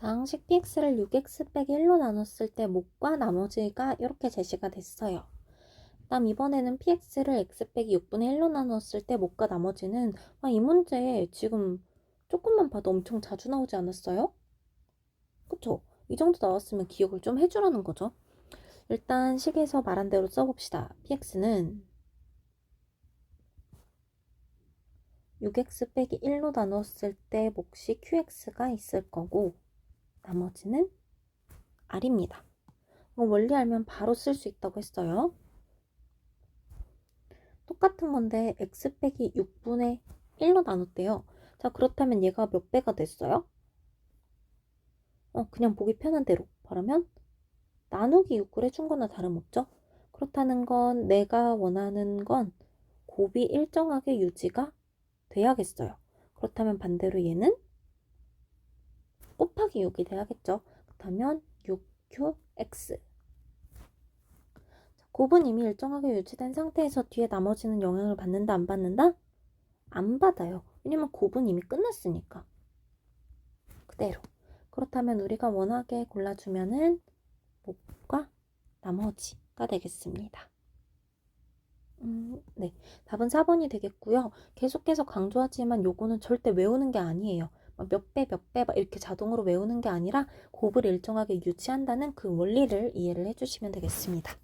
당식 px를 6x 빼기 1로 나눴을 때 목과 나머지가 이렇게 제시가 됐어요. 다음 이번에는 px를 x 빼기 6분의 1로 나눴을 때 목과 나머지는 아, 이 문제 지금 조금만 봐도 엄청 자주 나오지 않았어요? 그쵸? 이 정도 나왔으면 기억을 좀 해주라는 거죠. 일단 식에서 말한 대로 써봅시다. px는 6x 빼기 1로 나눴을 때 몫이 qx가 있을 거고 나머지는 r입니다. 원리 알면 바로 쓸 수 있다고 했어요. 똑같은 건데 x 빼기 6분의 1로 나눴대요. 자 그렇다면 얘가 몇 배가 됐어요? 어 그냥 보기 편한 대로 바라면 나누기 6을 해준 거나 다름없죠? 그렇다는 건 내가 원하는 건 곱이 일정하게 유지가 돼야겠어요. 그렇다면 반대로 얘는 곱하기 6이 돼야겠죠. 그렇다면 6qx 곱은 이미 일정하게 유지된 상태에서 뒤에 나머지는 영향을 받는다 안 받는다? 안 받아요. 왜냐면 곱은 이미 끝났으니까. 그대로. 그렇다면 우리가 원하게 골라주면은 목과 나머지가 되겠습니다. 음, 네. 답은 4번이 되겠고요. 계속해서 강조하지만 요거는 절대 외우는 게 아니에요. 몇 배, 몇 배, 막 이렇게 자동으로 외우는 게 아니라 곱을 일정하게 유지한다는 그 원리를 이해를 해주시면 되겠습니다.